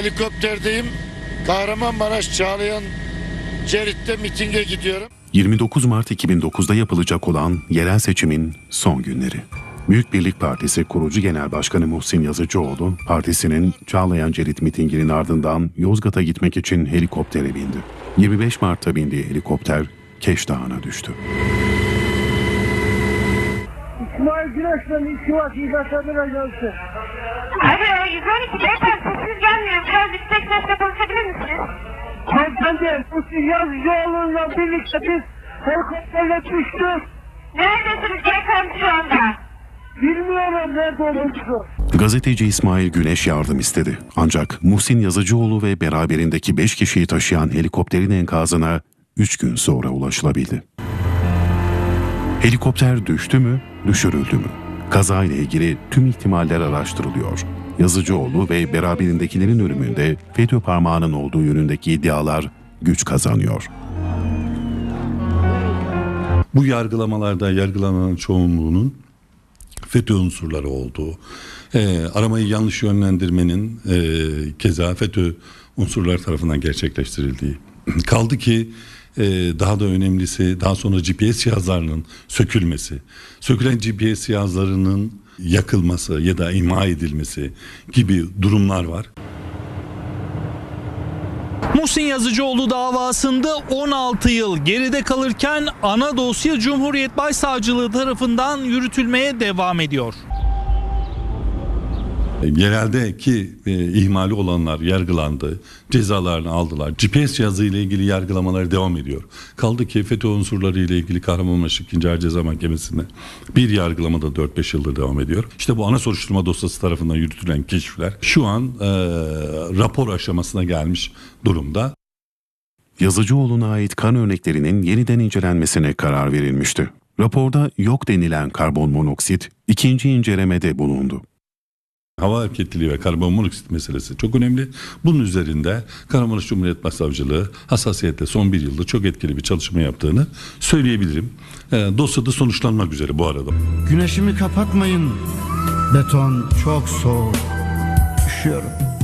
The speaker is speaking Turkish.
helikopterdeyim. Kahramanmaraş Çağlayan Cerit'te mitinge gidiyorum. 29 Mart 2009'da yapılacak olan yerel seçimin son günleri. Büyük Birlik Partisi kurucu genel başkanı Muhsin Yazıcıoğlu, partisinin Çağlayan Cerit mitinginin ardından Yozgat'a gitmek için helikoptere bindi. 25 Mart'ta bindiği helikopter Keş Dağı'na düştü. İsmail Güneş'le Sivas İzzet'e Ajansı. Alo Yazıcıoğlu'yla birlikte biz helikopterle düştük. Neredesiniz beyefendi şu anda? Bilmiyorum nerede olduğumuzu. Gazeteci İsmail Güneş yardım istedi. Ancak Muhsin Yazıcıoğlu ve beraberindeki 5 kişiyi taşıyan helikopterin enkazına 3 gün sonra ulaşılabildi. Helikopter düştü mü, düşürüldü mü? Kaza ile ilgili tüm ihtimaller araştırılıyor. Yazıcıoğlu ve beraberindekilerin ölümünde FETÖ parmağının olduğu yönündeki iddialar güç kazanıyor. Bu yargılamalarda yargılanan çoğunluğunun FETÖ unsurları olduğu, e, aramayı yanlış yönlendirmenin e, keza FETÖ unsurları tarafından gerçekleştirildiği. Kaldı ki e, daha da önemlisi daha sonra GPS cihazlarının sökülmesi, sökülen GPS cihazlarının yakılması ya da imha edilmesi gibi durumlar var. Muhsin Yazıcıoğlu davasında 16 yıl geride kalırken ana dosya Cumhuriyet Başsavcılığı tarafından yürütülmeye devam ediyor. Geneldeki e, ihmali olanlar yargılandı, cezalarını aldılar. GPS cihazı ile ilgili yargılamalar devam ediyor. Kaldı ki FETÖ unsurları ile ilgili Kahramanmaraş 2. Ağır Ceza Mahkemesi'nde bir yargılamada 4-5 yıldır devam ediyor. İşte bu ana soruşturma dosyası tarafından yürütülen keşifler şu an e, rapor aşamasına gelmiş durumda. Yazıcıoğlu'na ait kan örneklerinin yeniden incelenmesine karar verilmişti. Raporda yok denilen karbon monoksit ikinci incelemede bulundu. Hava hareketliliği ve karbon monoksit meselesi çok önemli. Bunun üzerinde Kahramanmaraş Cumhuriyet Başsavcılığı hassasiyetle son bir yılda çok etkili bir çalışma yaptığını söyleyebilirim. E, dosyada sonuçlanmak üzere bu arada. Güneşimi kapatmayın. Beton çok soğuk. Üşüyorum.